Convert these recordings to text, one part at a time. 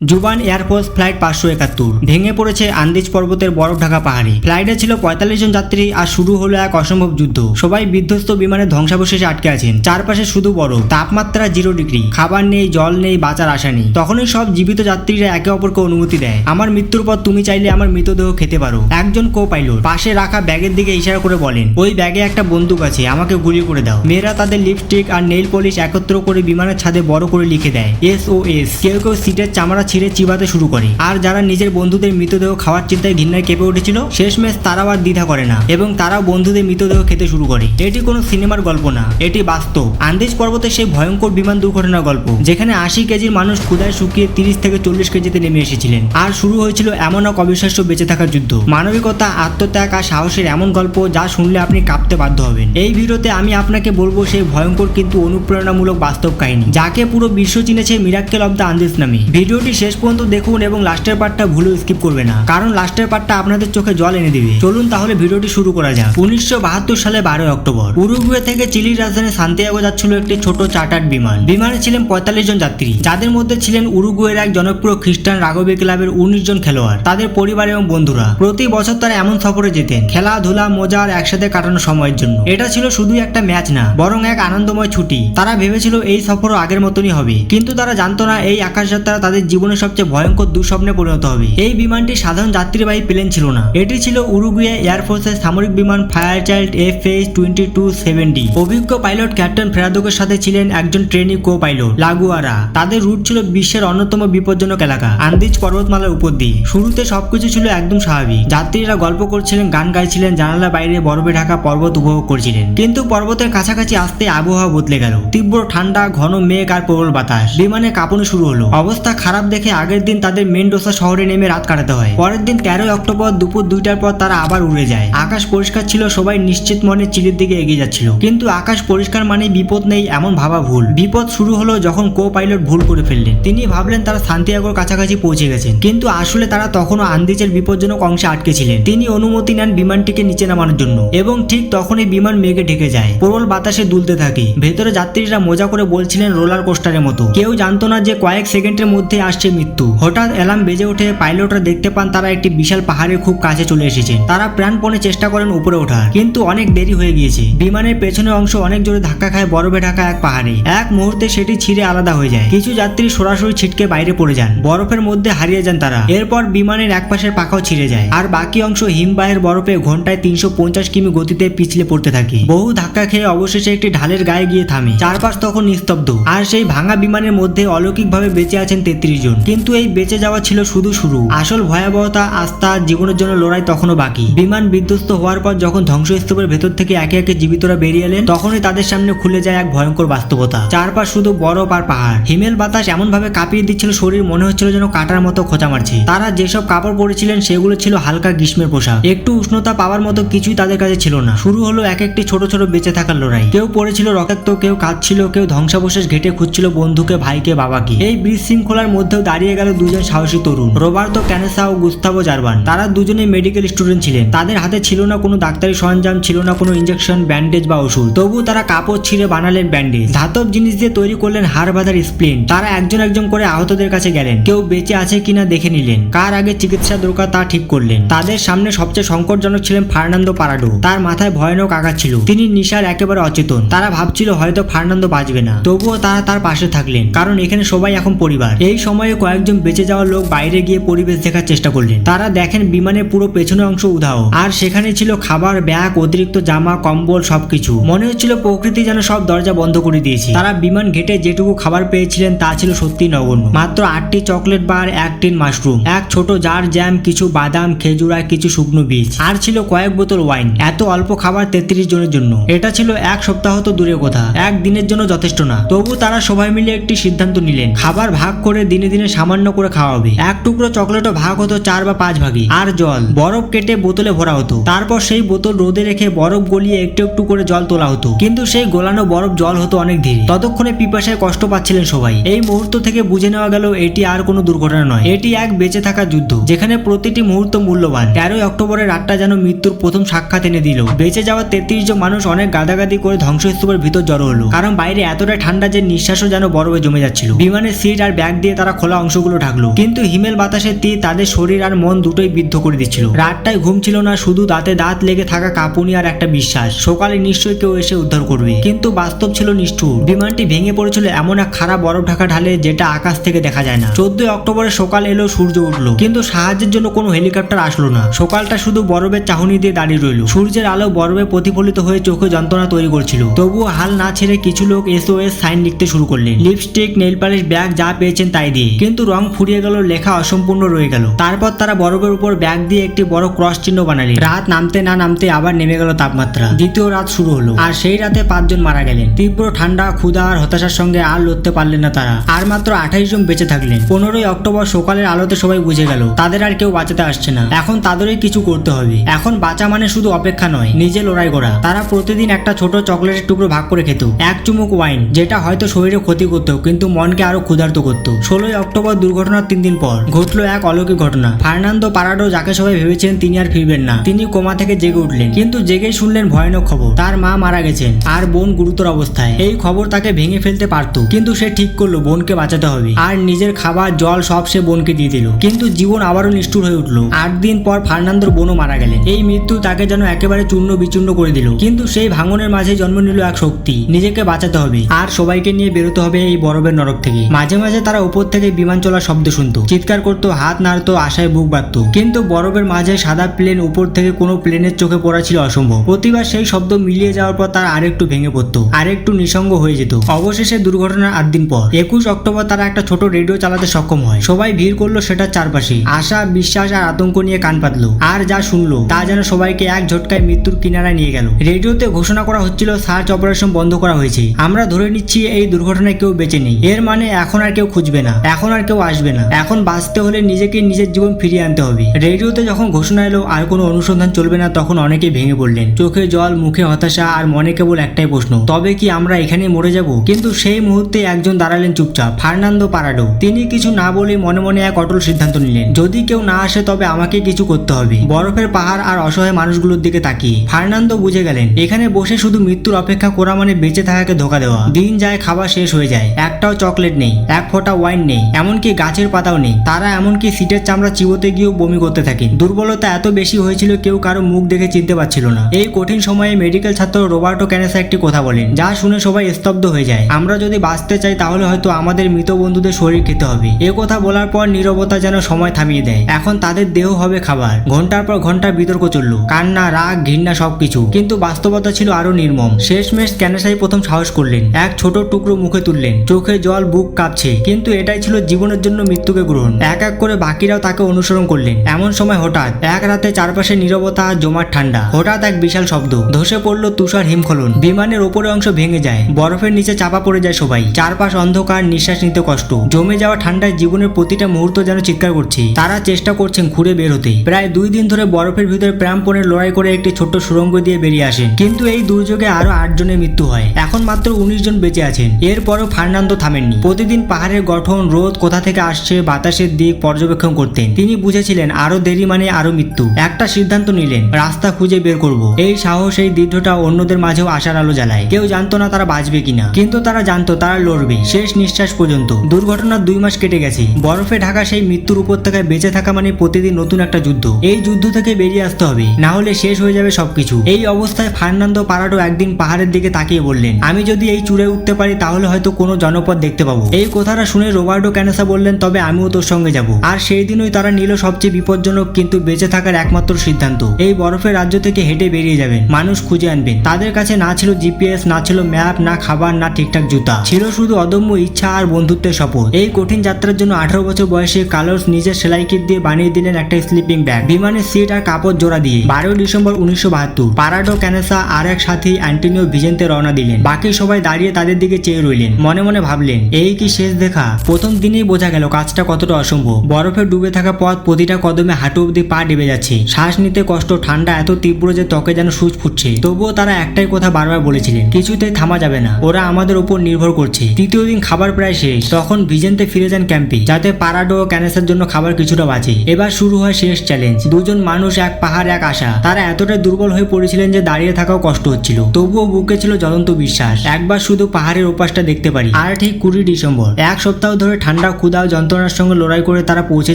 জুবান air force flight পাঁচশো একাত্তর। ভেঙে পড়েছে আন্দিজ পর্বতের বরফ ঢাকা পাহাড়ে। ফ্লাইটে ছিল পঁয়তাল্লিশ জন যাত্রী আর শুরু হলো এক অসম্ভব যুদ্ধ। সবাই বিধ্বস্ত বিমানের ধ্বংসাবশেষে আটকে আছেন। চারপাশে শুধু বরফ। তাপমাত্রা জিরো ডিগ্রি। খাবার নেই, জল নেই, বাঁচার আশা নেই। তখনই সব জীবিত যাত্রীরা একে অপরকে অনুমতি দেয়। আমার মৃত্যুর পর তুমি চাইলে আমার মৃতদেহ খেতে পারো। একজন কো পাইলট পাশে রাখা ব্যাগের দিকে ইশারা করে বলেন, ওই ব্যাগে একটা বন্দুক আছে, আমাকে গুলি করে দাও। মেয়েরা তাদের লিপস্টিক আর নেইল পলিশ একত্র করে বিমানের ছাদে বড় করে লিখে দেয়, এস ও এস। কেউ কেউ সিটের চামড়া ছিঁড়ে চিবাতে শুরু করে। আর যারা নিজের বন্ধুদের মৃতদেহ খাওয়ার চিন্তায় ঘৃণায় কেঁপে উঠেছিল, শেষমেশ তারাও আর দ্বিধা করে না এবং তারাও বন্ধুদের মৃতদেহ খেতে শুরু করে। এটি কোনো সিনেমার গল্প না, এটি বাস্তব। আন্দেজ পর্বতে সেই ভয়ঙ্কর বিমান দুর্ঘটনার গল্প, যেখানে আশি কেজির মানুষ ক্ষুদায় শুকিয়ে তিরিশ থেকে চল্লিশ কেজিতে নেমে এসেছিলেন। আর শুরু হয়েছিল এমন এক অবিশ্বাস্য বেঁচে থাকার যুদ্ধ। মানবিকতা, আত্মত্যাগ আর সাহসের এমন গল্প যা শুনলে আপনি কাঁপতে বাধ্য হবেন। এই ভিডিওতে আমি আপনাকে বলব সেই ভয়ঙ্কর কিন্তু অনুপ্রেরণামূলক বাস্তব কাহিনী, যাকে পুরো বিশ্ব চিনেছে মিরাক্কেল অব দ্য আন্দেজ নামে। ভিডিওটি শেষ পর্যন্ত দেখুন এবং লাস্টের পার্টটা ভুলেও স্কিপ করবে না। কারণ লাস্টের পার্টটা আপনাদের চোখে জল এনে দিবে। চলুন তাহলে ভিডিওটি শুরু করা যাক। উনিশশো বাহাত্তর সালে বারোই অক্টোবর, উরুগুয়ে থেকে চিলির রাজধানী সান্তিয়াগো যাচ্ছিল একটি ছোট চার্টার্ড বিমান। বিমানে ছিলেন পঁয়তাল্লিশ জন যাত্রী। যাদের মধ্যে ছিলেন উরুগুয়ের এক জনপ্রিয় খ্রিস্টান রাগবি ক্লাবের উনিশ জন খেলোয়াড়, তাদের পরিবার এবং বন্ধুরা। প্রতি বছর তারা এমন সফরে যেতেন, খেলাধুলা মজা আর একসাথে কাটানো সময়ের জন্য। এটা ছিল শুধু একটা ম্যাচ না, বরং এক আনন্দময় ছুটি। তারা ভেবেছিল এই সফরও আগের মতনই হবে। কিন্তু তারা জানতো না, এই আকাশযাত্রা তাদের জীবনের সবচেয়ে ভয়ঙ্কর দুঃস্বপ্নে পরিণত হবে। এই বিমানটি সাধারণ যাত্রীবাহী প্লেন ছিল না। এটি ছিল উরুগুয়ে এয়ারফোর্সের সামরিক বিমান Fairchild F H twenty two seven D অভিজ্ঞ পাইলট ক্যাপ্টেন ফেরাদোকের সাথে ছিলেন একজন ট্রেনি কো পাইলট লাগুয়ারা। তাদের রুট ছিল বিশ্বের অন্যতম বিপজ্জনক এলাকা, আন্দিজ পর্বতমালার উপর দিয়ে। শুরুতে সবকিছু ছিল একদম স্বাভাবিক। যাত্রীরা গল্প করছিলেন, গান গাইছিলেন জানালা বাইরে বরফে ঢাকা পর্বত উপভোগ করছিলেন। কিন্তু পর্বতের কাছাকাছি আসতে আবহাওয়া বদলে গেল। তীব্র ঠান্ডা, ঘন মেঘ আর প্রবল বাতাস। বিমানে কাঁপনো শুরু হলো। অবস্থা খারাপ দেখে আগের দিন তাদের মেন্ডোসা শহরে নেমে রাত কাটাতে হয়। পরের দিন তেরোই অক্টোবর দুপুর দুইটার পর তারা আবার উড়ে যায়। আকাশ পরিষ্কার ছিল, সবাই নিশ্চিত মনে চিলির দিকে এগিয়ে যাচ্ছিল। কিন্তু আকাশ পরিষ্কার মানে বিপদ নেই এমন ভাবা ভুল। বিপদ শুরু হলো যখন কো পাইলট ভুল করে ফেললেন। তিনি ভাবলেন তারা সান্তিয়াগোর কাছাকাছি পৌঁছে গেছেন। কিন্তু আসলে তারা তখনও আন্দিজের বিপজ্জনক অংশে আটকে ছিলেন। তিনি অনুমতি নেন বিমানটিকে নিচে নামানোর জন্য। এবং ঠিক তখনই বিমান মেঘে ঢেকে যায়। প্রবল বাতাসে দুলতে থাকে। ভেতরে যাত্রীরা মজা করে বলছিলেন রোলার কোস্টারের মতো। কেউ জানতো না যে কয়েক সেকেন্ডের মধ্যে আসছে মৃত্যু। হঠাৎ অ্যালার্ম বেজে ওঠে, পাইলটরা দেখতে পান তারা একটি বিশাল পাহাড়ের খুব কাছে চলে এসেছেন তারা প্রাণপণে চেষ্টা করেন উপরে ওঠার, কিন্তু অনেক দেরি হয়ে গিয়েছে। বিমানের পেছনের অংশ অনেক জোরে ধাক্কা খায় বরফে ঢাকা এক পাহাড়ে। এক মুহূর্তে সেটি ছিঁড়ে আলাদা হয়ে যায়। কিছু যাত্রী সরাসরি ছিটকে বাইরে পড়ে যান। বরফের মধ্যে হারিয়ে যান তারা। এরপর বিমানের এক পাশের পাখাও ছিঁড়ে যায়। আর বাকি অংশ হিমবাহের বরফে ঘন্টায় তিনশো পঞ্চাশ কিমি গতিতে পিছলে পড়তে থাকে। বহু ধাক্কা খেয়ে অবশেষে একটি ঢালের গায়ে গিয়ে থামে। চারপাশ তখন নিস্তব্ধ। আর সেই ভাঙা বিমানের মধ্যে অলৌকিকভাবে বেঁচে আছেন তেত্রিশ জন। কিন্তু এই বেঁচে যাওয়া ছিল শুধু শুরু। আসল ভয়াবহতা আস্থা জীবনের জন্য লড়াই তখনও বাকি। বিমান বিধ্বস্ত হওয়ার পর যখন ধ্বংসস্তূপের ভেতর থেকে একে একে জীবিতরা বেরিয়ে এলেন, তখনই তাদের সামনে খুলে যায় এক ভয়ঙ্কর বাস্তবতা। চারপাশ শুধু বরফ আর পাহাড়। হিমেল বাতাস এমন ভাবে কাঁপিয়ে দিচ্ছিল, শরীর মনে হচ্ছিল যেন কাটার মতো খোঁচা মারছে। তারা যেসব কাপড় পরেছিলেন, সেগুলো ছিল হালকা গ্রীষ্মের পোশাক। একটু উষ্ণতা পাওয়ার মতো কিছুই তাদের কাছে ছিল না। শুরু হলো এক একটি ছোট ছোট বেঁচে থাকার লড়াই। কেউ পড়েছিল রক্তাক্ত, কেউ কাঁদছিল, কেউ ধ্বংসাবশেষ ঘেটে খুঁজছিল বন্ধুকে, ভাইকে, বাবাকে। এই বিশৃঙ্খলার মধ্যেও দাঁড়িয়ে গেল দুজন সাহসী তরুণ। রোবার্তো ক্যানেসা ও গুস্তাভো জার্বান। তারা দুজনেই মেডিকেল স্টুডেন্ট ছিলেন। তাদের হাতে ছিল না কোনো ডাক্তারি সরঞ্জাম, ছিল না কোনো ইঞ্জেকশন ব্যান্ডেজ বা ওষুধ। তবু তারা কাপড় ছিঁড়ে বানালেন ব্যান্ডেজ ধাতব জিনিস দিয়ে তৈরি করলেন হাড় বাঁধার স্প্লিন তারা একজন একজন করে আহতদের কাছে গেলেন। কেউ বেঁচে আছে কিনা দেখে নিলেন। কার আগে চিকিৎসা দরকার তা ঠিক করলেন। তাদের সামনে সবচেয়ে সংকটজনক ছিলেন ফার্নান্দো পারাডো। তার মাথায় ভয়ানক আঘাত ছিল। তিনি নিশার একেবারে অচেতন। তারা ভাবছিল হয়তো ফার্নান্দো বাঁচবে না। তবুও তারা তার পাশে থাকলেন। কারণ এখানে সবাই এখন পরিবার। এই সময়ে কয়েকজন বেঁচে যাওয়া লোক বাইরে গিয়ে পরিবেশ দেখার চেষ্টা করলেন। তারা দেখেন বিমানের পুরো পেছনের অংশ উধাও। আর সেখানে ছিল খাবার, ব্যাগ, অতিরিক্ত জামা, কম্বল, সবকিছু। মনে হচ্ছিল প্রকৃতি যেন সব দরজা বন্ধ করে দিয়েছে। তারা বিমান ঘেটে যেটুকু খাবার পেয়েছিলেন, তা ছিল সত্যি নগণ্য। মাত্র আটটি চকলেট বার, এক টিন মাশরুম, এক ছোট জার জ্যাম, কিছু বাদাম, খেজুর আর কিছু শুকনো বীজ। আর ছিল কয়েক বোতল ওয়াইন, এত অল্প খাবার তেত্রিশ জনের জন্য। এটা ছিল এক সপ্তাহ তো দূরের কথা, এক দিনের জন্য যথেষ্ট না। তবু তারা সবাই মিলে একটি সিদ্ধান্ত নিলেন। খাবার ভাগ করে দিনে দিনে সামান্য করে খাওয়া হবে এক টুকরো চকলেটও ভাগ হতো চার বা পাঁচ ভাগে। আর জল। বরফ কেটে বোতলে ভরা হতো। তারপর সেই বোতল রোদে রেখে বরফ গলিয়ে একটু একটু করে জল তোলা হতো। কিন্তু সেই গোলানো বরফ জল হতো অনেক ধীরে। ততক্ষণে পিপাসায় কষ্ট পাচ্ছিলেন সবাই। এই মুহূর্ত থেকে বুঝে নেওয়া গেল, এটি আর কোনো দুর্ঘটনা নয়। এটি এক বেঁচে থাকা যুদ্ধ, যেখানে প্রতিটি মুহূর্ত মূল্যবান। তেরোই অক্টোবরের রাতটা যেন মৃত্যুর প্রথম সাক্ষাৎ এনে দিল। বেঁচে যাওয়া তেত্রিশ জন মানুষ অনেক গাদাগাদি করে ধ্বংসস্তূপের ভিতর জড়ো হলো। কারণ বাইরে এতটা ঠান্ডা যে নিঃশ্বাসও যেন বরফে জমে যাচ্ছিল। বিমানের সিট আর ব্যাগ দিয়ে তারা খোলা খোলা অংশগুলো ঢাকলো। কিন্তু হিমেল বাতাসের তীর তাদের শরীর আর মন দুটোই বিদ্ধ করে দিচ্ছিল। রাতটায় ঘুম ছিল না, শুধু দাঁতে দাঁত লেগে থাকা কাঁপুনি আর একটা বিশ্বাস। সকালে নিশ্চয়ই কেউ এসে উদ্ধার করবে। কিন্তু বাস্তব ছিল নিষ্ঠুর। বিমানটি ভেঙে পড়েছিল এমন এক খারাপ বরফ ঢাকা ঢালে যেটা আকাশ থেকে দেখা যায় না। চোদ্দই অক্টোবরে সকাল এলো, সূর্য উঠল। কিন্তু সাহায্যের জন্য কোনো হেলিকপ্টার আসলো না। সকালটা শুধু বরফের চাহনি দিয়ে দাঁড়িয়ে রইল। সূর্যের আলো বরফে প্রতিফলিত হয়ে চোখে যন্ত্রণা তৈরি করছিল। তবুও হাল না ছেড়ে কিছু লোক এসওএস সাইন লিখতে শুরু করলেন। লিপস্টিক নেল পালিশ ব্যাগ যা পেয়েছেন তাই দিয়ে। কিন্তু রং ফুরিয়ে গেল, লেখা অসম্পূর্ণ রয়ে গেল। তারপর তারা বরফের উপর ব্যাগ দিয়ে একটি বড় ক্রস চিহ্ন বানালেন রাত নামতে না নামতে আবার নেমে গেল তাপমাত্রা। দ্বিতীয় রাত শুরু হলো। আর সেই রাতে পাঁচজন মারা গেলেন। তীব্র ঠান্ডা, ক্ষুধা আর হতাশার সঙ্গে আর লড়তে পারলেন না তারা। আর মাত্র আঠাইশ জন বেঁচে থাকলেন। পনেরোই অক্টোবর সকালের আলোতে সবাই বুঝে গেল, তাদের আর কেউ বাঁচাতে আসছে না। এখন তাদেরই কিছু করতে হবে। এখন বাঁচা মানে শুধু অপেক্ষা নয়, নিজে লড়াই করা। তারা প্রতিদিন একটা ছোট চকলেটের টুকরো ভাগ করে খেত। এক চুমুক ওয়াইন, যেটা হয়তো শরীরে ক্ষতি করতো, কিন্তু মনকে আরও ক্ষুধার্ত করতো। ষোলোই অক্টোবর দুর্ঘটনার তিন দিন পর ঘটলো এক অলৌকিক ঘটনা। ফার্নান্দো পারাডো, যাকে সবাই ভেবেছেন তিনি আর ফিরবেন না, তিনি কোমা থেকে জেগে উঠলেন। কিন্তু জেগে শুনলেন ভয়ানক খবর, তার মা মারা গেছেন, আর বোন গুরুতর অবস্থায়। এই খবর তাকে ভেঙে ফেলতে পারত, কিন্তু সে ঠিক করল, বোনকে বাঁচাতে হবে। আর নিজের খাবার, জল, সব সে বোনকে দিয়ে দিল। কিন্তু জীবন আবারও নিষ্ঠুর হয়ে উঠল। আট দিন পর ফার্নান্দোর বোনও মারা গেলেন। এই মৃত্যু তাকে যেন একেবারে চূর্ণ বিচূর্ণ করে দিল। কিন্তু সেই ভাঙনের মাঝে জন্ম নিল এক শক্তি, নিজেকে বাঁচাতে হবে। আর সবাইকে নিয়ে বেরোতে হবে এই বরফের নরক থেকে। মাঝে মাঝে তারা উপর থেকে বিমান চলার শব্দ শুনতো। চিৎকার করতো, হাত নাড়তো, আশায় বুক বাঁধত। কিন্তু বরফের মাঝে সাদা প্লেন উপর থেকে কোনো প্লেনের চোখে পড়া ছিল অসম্ভব। প্রতিবার সেই শব্দ মিলিয়ে যাওয়ার পর তার আরেকটু ভেঙে পড়তো, আরেকটু নিঃসঙ্গ হয়ে যেত। অবশেষে দুর্ঘটনার আট দিন পর, একুশ অক্টোবর তারা একটা ছোট রেডিও চালাতে সক্ষম হয়। সবাই ভিড় করল সেটার চারপাশে। আশা, বিশ্বাস আর আতঙ্ক নিয়ে কান পাতলো। আর যা শুনলো, তা যেন সবাইকে এক ঝটকায় মৃত্যুর কিনারায় নিয়ে গেল। রেডিওতে ঘোষণা করা হচ্ছিল, সার্চ অপারেশন বন্ধ করা হয়েছে। আমরা ধরে নিচ্ছি এই দুর্ঘটনায় কেউ বেঁচে নেই। এর মানে এখন আর কেউ খুঁজবে না। এখন আর কেউ আসবে না। এখন বাঁচতে হলে নিজেকে নিজের জীবন ফিরিয়ে আনতে হবে। রেডিওতে যখন ঘোষণা এলো আর কোনো অনুসন্ধান চলবে না, তখন অনেকেই ভেঙে পড়লেন। চোখে জল, মুখে হতাশা আর মনে কেবল একটাই প্রশ্ন, তবে কি আমরা এখানে মরে যাব? কিন্তু সেই মুহূর্তে একজন দাঁড়ালেন চুপচাপ, ফার্নান্দো পারাডো। তিনি কিছু না বলে মনে মনে এক অটল সিদ্ধান্ত নিলেন, যদি কেউ না আসে তবে আমাকে কিছু করতে হবে। বরফের পাহাড় আর অসহায় মানুষগুলোর দিকে তাকিয়ে, ফার্নান্দো বুঝে গেলেন, এখানে বসে শুধু মৃত্যুর অপেক্ষা করা মানে বেঁচে থাকাকে ধোকা দেওয়া। দিন যায়, খাবার শেষ হয়ে যায়, একটাও চকলেট নেই, এক ফোঁটা ওয়াইন নেই। এমনকি গাছের পাতাও নেই। তারা এমনকি সিটের চামড়া চিবোতে গিয়েও বমি করতে থাকে। দুর্বলতা এত বেশি হয়েছিল কেউ কারও মুখ দেখে চিনতে পারছিল না। এই কঠিন সময়ে মেডিকেল ছাত্র রোবার্টো ক্যানেসা একটি কথা বলেন, যা শুনে সবাই স্তব্ধ হয়ে যায়। আমরা যদি বাঁচতে চাই তাহলে হয়তো আমাদের মৃত বন্ধুদের শরীর খেতে হবে। এ কথা বলার পর নীরবতা যেন সময় থামিয়ে দেয়। এখন তাদের দেহ হবে খাবার। ঘণ্টার পর ঘণ্টা বিতর্ক চলল। কান্না, রাগ, ঘৃণা সবকিছু। কিন্তু বাস্তবতা ছিল আরও নির্মম। শেষমেশ ক্যানেসাই প্রথম সাহস করলেন। এক ছোট টুকরো মুখে তুললেন। চোখে জল, বুক কাঁপছে। কিন্তু এটাই ছিল জীবনের জন্য মৃত্যুকে গ্রহণ। এক এক করে বাকিরাও তাকে অনুসরণ করলেন। এমন সময় হঠাৎ এক রাতে চারপাশে নীরবতা, জমাট, ঠান্ডা। হঠাৎ এক বিশাল শব্দ। ধসে পড়ল তুষার হিমখলন। বিমানের ওপরে অংশ ভেঙে যায়। বরফের নিচে চাপা পড়ে যায় সবাই। চারপাশ অন্ধকার, নিঃশ্বাস নিতে কষ্ট। জমে যাওয়া ঠান্ডায় জীবনের প্রতিটা মুহূর্ত যেন চিৎকার করছে। তারা চেষ্টা করছেন ঘুরে বের হতে। প্রায় দুই দিন ধরে বরফের ভিতরে প্রাণপণের লড়াই করে একটি ছোট্ট সুড়ঙ্গ দিয়ে বেরিয়ে আসেন। কিন্তু এই দুর্যোগে আরও আট জনের মৃত্যু হয়। এখন মাত্র উনিশ জন বেঁচে আছেন। এরপরও ফার্নান্দো থামেননি। প্রতিদিন পাহাড়ের গঠন, রোদ কোথা থেকে আসছে বাতাসের দিক পর্যবেক্ষণ করতেন। তিনি বুঝেছিলেন, আরও দেরি মানে আরও মৃত্যু। একটা সিদ্ধান্ত নিলেন, রাস্তা খুঁজে বের করব। এই সাহস, এই দৃঢ়টা অন্যদের মাঝেও আশার আলো জ্বালায়। কেউ জানতো না তারা বাঁচবে কিনা। কিন্তু তারা জানতো তারা লড়বে, শেষ নিঃশ্বাস পর্যন্ত। দুর্ঘটনার দুই মাস কেটে গেছে। বরফে ঢাকা সেই মৃত্যুর উপত্যকায় বেঁচে থাকা মানে প্রতিদিন নতুন একটা যুদ্ধ। এই যুদ্ধ থেকে বেরিয়ে আসতে হবে, না হলে শেষ হয়ে যাবে সবকিছু। এই অবস্থায় ফার্নান্দো পারাডো একদিন পাহাড়ের দিকে তাকিয়ে বললেন, আমি যদি এই চূড়ে উঠতে পারি, তাহলে হয়তো কোনো জনপদ দেখতে পাবো। এই কথাটা শুনে রোবার্টো ক্যানেসা বললেন, তবে আমিও তোর সঙ্গে যাব। আর সেই দিনই তারা নিল সবচেয়ে বিপজ্জনক কিন্তু বেঁচে থাকার একমাত্র সিদ্ধান্ত। এই বরফের রাজ্য থেকে হেঁটে বেরিয়ে যাবেন, মানুষ খুঁজে আনবেন। তাদের কাছে না ছিল জিপিএস, না ছিল ম্যাপ, না খাবার, না ঠিকঠাক জুতা। ছিল শুধু অদম্য ইচ্ছা আর বন্ধুত্বের শপথ। এই কঠিন যাত্রার জন্য আঠারো বছর বয়সে কালোস নিজের সেলাই কিট দিয়ে বানিয়ে দিলেন একটা স্লিপিং ব্যাগ। বিমানের সিট আর কাপড় জোড়া দিয়ে। বারোই ডিসেম্বর উনিশশো বাহাত্তর, পারাডো ক্যানেসা আর এক সাথী অ্যান্টনিও ভিজেন্তে রওনা দিলেন। বাকি সবাই দাঁড়িয়ে তাদের দিকে চেয়ে রইলেন। মনে মনে ভাবলেন, এই কি শেষ দেখা? প্রথম দিনেই বোঝা গেল কাজটা কতটা অসম্ভব। বরফে ডুবে থাকা পথ প্রতিটা কদমে হাঁটু অব্দি পা ডেবে যাচ্ছে। শ্বাস নিতে কষ্ট, ঠান্ডা এত তীব্র যে ত্বকে যেন সুচ ফুটছে। তবুও তারা একটাই কথা বারবার বলেছিলেন, কিছুতেই থামা যাবে না। ওরা আমাদের উপর নির্ভর করছে। তৃতীয় দিন খাবার প্রায় শেষ। তখন ভিজেন্তে ফিরে যান ক্যাম্পে, যাতে পারাডো ও ক্যানেসের জন্য খাবার কিছুটা বাঁচে। এবার শুরু হয় শেষ চ্যালেঞ্জ দুজন মানুষ এক পাহাড়, এক আশা। তারা এতটাই দুর্বল হয়ে পড়েছিলেন যে দাঁড়িয়ে থাকাও কষ্ট হচ্ছিল। তবুও বুকে ছিল জ্বলন্ত বিশ্বাস। একবার শুধু পাহাড়ের ওপাশটা দেখতে পারি। আর ঠিক কুড়ি ডিসেম্বর, এক সপ্তাহ ধরে ঠান্ডা ঠান্ডা, ক্ষুধা, যন্ত্রণার সঙ্গে লড়াই করে তারা পৌঁছে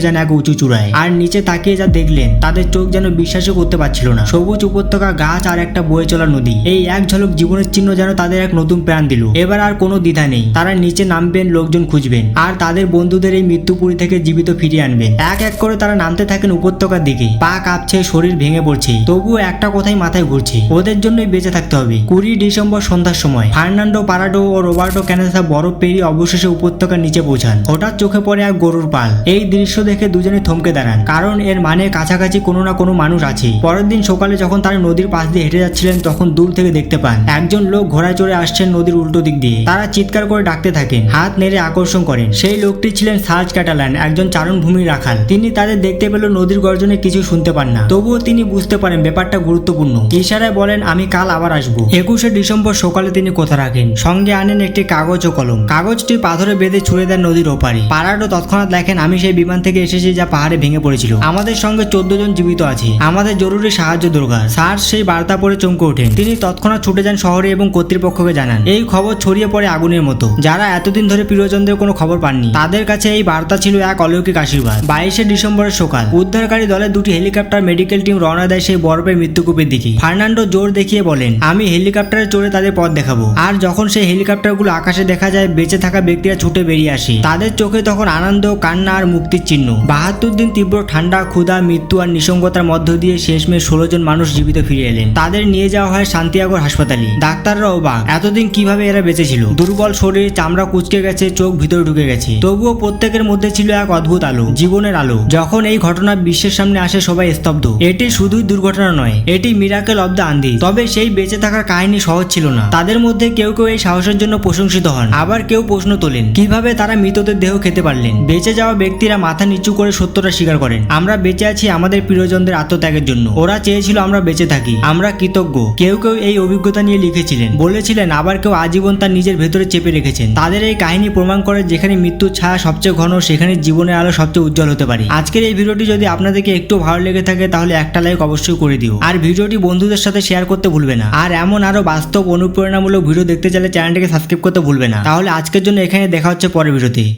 যান এক উঁচু চূড়ায়। আর নিচে তাকিয়ে যা দেখলেন, তাদের চোখ যেন বিশ্বাসই করতে পারছিল না। সবুজ উপত্যকা, গাছ আর একটা বয়ে চলা নদী। এই এক ঝলক জীবনের চিহ্ন যেন তাদের এক নতুন প্রাণ দিল। এবার আর কোনো দ্বিধা নেই। তারা নিচে নামবেন, লোকজন খুঁজবেন। আর তাদের বন্ধুদের এই মৃত্যুপুরী থেকে জীবিত ফিরিয়ে আনবেন। এক এক করে তারা নামতে থাকেন উপত্যকার দিকে। পা কাঁপছে, শরীর ভেঙে পড়ছে। তবুও একটা কথাই মাথায় ঘুরছে। ওদের জন্যই বেঁচে থাকতে হবে। কুড়ি ডিসেম্বর সন্ধ্যার সময়, ফার্নান্ডো পারাডো ও রোবার্টো ক্যানেসা বরফ পেরিয়ে অবশেষে উপত্যকার নিচে পৌঁছান। হঠাৎ চোখে পড়ে এক গরুর পাল। এই দৃশ্য দেখে দুজনে থমকে দাঁড়ান, কারণ এর মানে কাছাকাছি কোনো না কোনো মানুষ আছে। পরের দিন সকালে যখন তারা নদীর পাশ দিয়ে হেঁটে যাচ্ছিলেন, তখন দূর থেকে দেখতে পান, একজন লোক ঘোড়ায় চড়ে আসছেন নদীর উল্টো দিক দিয়ে। তারা চিৎকার করে ডাকতে থাকেন, হাত নেড়ে আকর্ষণ করেন। সেই লোকটি ছিলেন সার্জ ক্যাটালান, একজন চারণভূমির রাখাল। তিনি তাদের দেখতে পেল নদীর গর্জনে কিছু শুনতে পান না। তবুও তিনি বুঝতে পারেন ব্যাপারটা গুরুত্বপূর্ণ। ইশারায় বলেন, আমি কাল আবার আসব। একুশে ডিসেম্বর সকালে তিনি কথা রাখেন? সঙ্গে আনেন একটি কাগজ ও কলম। কাগজটি পাথরে বেঁধে ছুড়ে দেন নদীর ওপারে পাড়াডো তৎক্ষণাৎ দেখেন, আমি সেই বিমান থেকে এসেছি যা পাহাড়ে ভেঙে পড়েছিল। আমাদের সঙ্গে চোদ্দ জন জীবিত আছে। আমাদের জরুরি সাহায্য দরকার। স্যার সেই বার্তা পড়ে চমকে ওঠেন। তিনি তৎক্ষণাৎ ছুটে যান শহরে এবং কর্তৃপক্ষকে জানান। এই খবর ছড়িয়ে পড়ে আগুনের মতো। যারা এতদিন ধরে প্রিয়জনদের কোনো খবর পাননি, তাদের কাছে এই বার্তা ছিল এক অলৌকিক আশীর্বাদ। বাইশে ডিসেম্বরের সকাল, উদ্ধারকারী দলের দুটি হেলিকপ্টার মেডিকেল টিম রওনা দেয় সেই বরফের মৃত্যুকূপের দিকে। ফার্নান্ডো জোর দেখিয়ে বলেন, আমি হেলিকপ্টারে চড়ে তাদের পথ দেখাবো। আর যখন সেই হেলিকপ্টারগুলো আকাশে দেখা যায়, বেঁচে থাকা ব্যক্তিরা ছুটে বেরিয়ে আসে। তাদের চোখে তখন আনন্দ, কান্না আর মুক্তির চিহ্ন। বাহাত্তর দিন তীব্র ঠান্ডা, ক্ষুধা, মৃত্যু আর নিঃসঙ্গতার মধ্য দিয়ে শেষমেশ ষোলো জন মানুষ জীবিত ফিরে এলেন। তাদের নিয়ে যাওয়া হয় শান্তিয়াগর হাসপাতালে। ডাক্তাররা অবাক, এতদিন কীভাবে এরা বেঁচে ছিল? দুর্বল শরীর, চামড়া কুচকে গেছে, চোখ ভিতরে ঢুকে গেছে। তবুও প্রত্যেকের মধ্যে ছিল এক অদ্ভুত আলো, জীবনের আলো। যখন এই ঘটনা বিশ্বের সামনে আসে, সবাই স্তব্ধ। এটি শুধুই দুর্ঘটনা নয়, এটি মিরাকেল অব দ্য আন্দি তবে সেই বেঁচে থাকার কাহিনী সহজ ছিল না। তাদের মধ্যে কেউ কেউ এই সাহসের জন্য প্রশংসিত হন। আবার কেউ প্রশ্ন তোলেন, কীভাবে তারা মৃতদের দেহ খেতে পারলেন। বেঁচে যাওয়া ব্যক্তিরা মাথা নিচু করে সত্যটা স্বীকার করেন। আমরা বেঁচে আছি আমাদের প্রিয়জনদের আত্মত্যাগের জন্য। ওরা চেয়েছিল আমরা বেঁচে থাকি। আমরা কৃতজ্ঞ। কেউ কেউ এই অভিজ্ঞতা নিয়ে লিখেছিলেন। বলেছিলেন, আবার কেউ আজীবন তার নিজের ভেতরে চেপে রেখেছেন। তাদের এই কাহিনী প্রমাণ করে যেখানে মৃত্যুর ছায়া সবচেয়ে ঘন, সেখানে জীবনের আলো সবচেয়ে উজ্জ্বল হতে পারে। আজকের এই ভিডিওটি যদি আপনাদেরকে একটু ভালো লেগে থাকে, তাহলে একটা লাইক অবশ্যই করে দিও। আর ভিডিওটি বন্ধুদের সাথে শেয়ার করতে ভুলবে না। আর এমন আরও বাস্তব, অনুপ্রেরণামূলক ভিডিও দেখতে চাইলে চ্যানেলটিকে সাবস্ক্রাইব করতে ভুলবে না। তাহলে আজকের জন্য এখানে দেখা হচ্ছে পরের ভিডিওতে